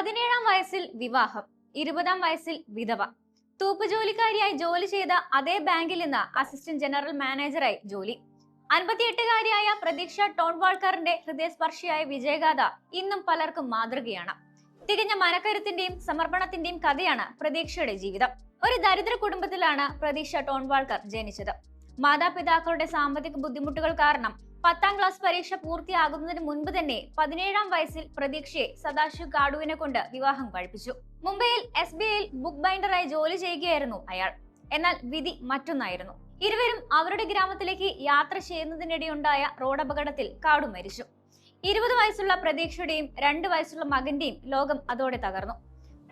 പതിനേഴാം വയസ്സിൽ വിവാഹം ഇരുപതാം വയസ്സിൽ വിധവ. തൂപ്പ് ജോലിക്കാരിയായി ജോലി ചെയ്ത അതേ ബാങ്കിൽ നിന്ന് അസിസ്റ്റന്റ് ജനറൽ മാനേജറായി ജോലി. അൻപത്തിയെട്ടുകാരിയായ പ്രതീക്ഷ ടോൺവാൾക്കറിന്റെ ഹൃദയസ്പർശിയായ വിജയഗാഥ ഇന്നും പലർക്കും മാതൃകയാണ്. തികഞ്ഞ മനക്കരുത്തിന്റെയും സമർപ്പണത്തിന്റെയും കഥയാണ് പ്രതീക്ഷയുടെ ജീവിതം. ഒരു ദരിദ്ര കുടുംബത്തിലാണ് പ്രതീക്ഷ ടോൺവാൾക്കർ ജനിച്ചത്. മാതാപിതാക്കളുടെ സാമ്പത്തിക ബുദ്ധിമുട്ടുകൾ കാരണം പത്താം ക്ലാസ് പരീക്ഷ പൂർത്തിയാകുന്നതിന് മുൻപ് തന്നെ പതിനേഴാം വയസ്സിൽ പ്രതീക്ഷയെ സദാശിവ് കാടുവിനെ കൊണ്ട് വിവാഹം കഴിപ്പിച്ചു. മുംബൈയിൽ എസ് ബി ഐയിൽ ബുക്ക് ബൈൻഡറായി ജോലി ചെയ്യുകയായിരുന്നു അയാൾ. എന്നാൽ വിധി മറ്റൊന്നായിരുന്നു. ഇരുവരും അവരുടെ ഗ്രാമത്തിലേക്ക് യാത്ര ചെയ്യുന്നതിനിടെയുണ്ടായ റോഡപകടത്തിൽ കാടു മരിച്ചു. ഇരുപത് വയസ്സുള്ള പ്രതീക്ഷയുടെയും രണ്ട് വയസ്സുള്ള മകന്റെയും ലോകം അതോടെ തകർന്നു.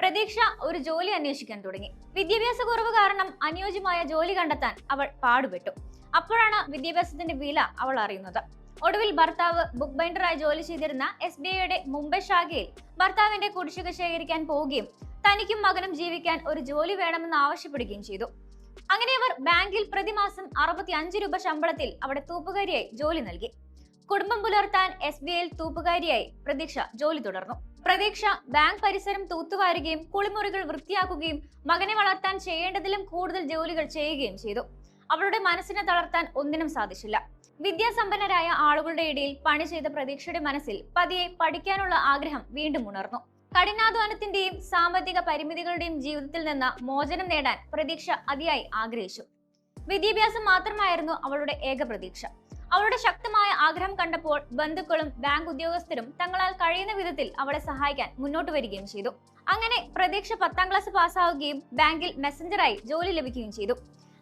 പ്രതീക്ഷ ഒരു ജോലി അന്വേഷിക്കാൻ തുടങ്ങി. വിദ്യാഭ്യാസ കുറവ് കാരണം അനുയോജ്യമായ ജോലി കണ്ടെത്താൻ അവൾ പാടുപെട്ടു. അപ്പോഴാണ് വിദ്യാഭ്യാസത്തിന്റെ വില അവൾ അറിയുന്നത്. ഒടുവിൽ ഭർത്താവ് ബുക്ക് ബൈൻഡറായി ജോലി ചെയ്തിരുന്ന എസ് ബി ഐയുടെ മുംബൈ ശാഖയിൽ ഭർത്താവിന്റെ കുടിശ്ശിക ശേഖരിക്കാൻ പോവുകയും തനിക്കും മകനും ജീവിക്കാൻ ഒരു ജോലി വേണമെന്ന് ആവശ്യപ്പെടുകയും ചെയ്തു. അങ്ങനെ അവർ ബാങ്കിൽ പ്രതിമാസം അറുപത്തി അഞ്ച് രൂപ ശമ്പളത്തിൽ അവിടെ തൂപ്പുകാരിയായി ജോലി നൽകി. കുടുംബം പുലർത്താൻ എസ് ബി ഐയിൽ തൂപ്പുകാരിയായി. പ്രതീക്ഷ ജോലി തുടർന്നു. പ്രതീക്ഷ ബാങ്ക് പരിസരം തൂത്തുവാരുകയും കുളിമുറികൾ വൃത്തിയാക്കുകയും മകനെ വളർത്താൻ ചെയ്യേണ്ടതിലും കൂടുതൽ ജോലികൾ ചെയ്യുകയും ചെയ്തു. അവളുടെ മനസ്സിനെ തളർത്താൻ ഒന്നിനും സാധിച്ചില്ല. വിദ്യാസമ്പന്നരായ ആളുകളുടെ ഇടയിൽ പണി ചെയ്ത പ്രതീക്ഷയുടെ മനസ്സിൽ പതിയെ പഠിക്കാനുള്ള ആഗ്രഹം വീണ്ടും ഉണർന്നു. കഠിനാധ്വാനത്തിന്റെയും സാമ്പത്തിക പരിമിതികളുടെയും ജീവിതത്തിൽ നിന്ന് മോചനം നേടാൻ പ്രതീക്ഷ അതിയായി ആഗ്രഹിച്ചു. വിദ്യാഭ്യാസം മാത്രമായിരുന്നു അവളുടെ ഏക പ്രതീക്ഷ. അവളുടെ ശക്തമായ ആഗ്രഹം കണ്ടപ്പോൾ ബന്ധുക്കളും ബാങ്ക് ഉദ്യോഗസ്ഥരും തങ്ങളാൽ കഴിയുന്ന വിധത്തിൽ അവളെ സഹായിക്കാൻ മുന്നോട്ട് വരികയും ചെയ്തു. അങ്ങനെ പ്രതീക്ഷ പത്താം ക്ലാസ് പാസ്സാവുകയും ബാങ്കിൽ മെസ്സഞ്ചറായി ജോലി ലഭിക്കുകയും ചെയ്തു.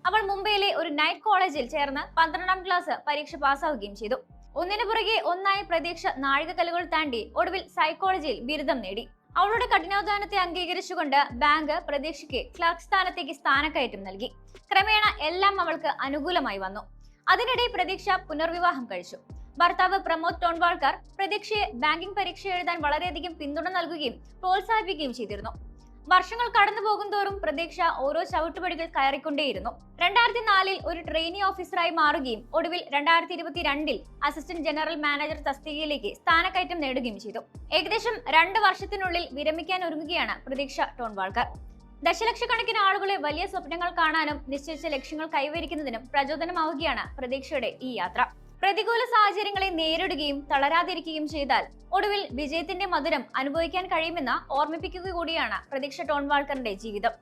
അവൾ മുംബൈയിലെ ഒരു നൈറ്റ് കോളേജിൽ ചേർന്ന് പന്ത്രണ്ടാം ക്ലാസ് പരീക്ഷ പാസ്സാവുകയും ചെയ്തു. ഒന്നിനു പുറകെ ഒന്നായി പ്രതീക്ഷ നാഴികക്കല്ലുകൾ താണ്ടി ഒടുവിൽ സൈക്കോളജിയിൽ ബിരുദം നേടി. അവളുടെ കഠിനാധ്വാനത്തെ അംഗീകരിച്ചുകൊണ്ട് ബാങ്ക് പ്രതീക്ഷയ്ക്ക് ക്ലർക്ക് സ്ഥാനത്തേക്ക് സ്ഥാനക്കയറ്റം നൽകി. ക്രമേണ എല്ലാം അവൾക്ക് അനുകൂലമായി വന്നു. അതിനിടെ പ്രതീക്ഷ പുനർവിവാഹം കഴിച്ചു. ഭർത്താവ് പ്രമോദ് ടോൺവാൾക്കർ പ്രതീക്ഷയെ ബാങ്കിംഗ് പരീക്ഷ എഴുതാൻ വളരെയധികം പിന്തുണ നൽകുകയും പ്രോത്സാഹിപ്പിക്കുകയും ചെയ്തിരുന്നു. വർഷങ്ങൾ കടന്നു പോകും തോറും പ്രതീക്ഷ ഓരോ ചവിട്ടുപടികൾ കയറിക്കൊണ്ടേയിരുന്നു. രണ്ടായിരത്തി നാലിൽ ഒരു ട്രെയിനി ഓഫീസറായി മാറുകയും ഒടുവിൽ രണ്ടായിരത്തി ഇരുപത്തിരണ്ടിൽ അസിസ്റ്റന്റ് ജനറൽ മാനേജർ തസ്തികയിലേക്ക് സ്ഥാനക്കയറ്റം നേടുകയും ചെയ്തു. ഏകദേശം രണ്ട് വർഷത്തിനുള്ളിൽ വിരമിക്കാൻ ഒരുങ്ങുകയാണ് പ്രതീക്ഷ ടോൺവാൾക്കർ. ദശലക്ഷക്കണക്കിന് ആളുകളെ വലിയ സ്വപ്നങ്ങൾ കാണാനും നിശ്ചയിച്ച ലക്ഷ്യങ്ങൾ കൈവരിക്കുന്നതിനും പ്രചോദനമാവുകയാണ് പ്രതീക്ഷയുടെ ഈ യാത്ര. പ്രതികൂല സാഹചര്യങ്ങളെ നേരിടുകയും തളരാതിരിക്കുകയും ചെയ്താൽ ഒടുവിൽ വിജയത്തിന്റെ മധുരം അനുഭവിക്കാൻ കഴിയുമെന്ന് ഓർമ്മിപ്പിക്കുക കൂടിയാണ് പ്രതീക്ഷ ടോൺവാൾക്കറിന്റെ ജീവിതം.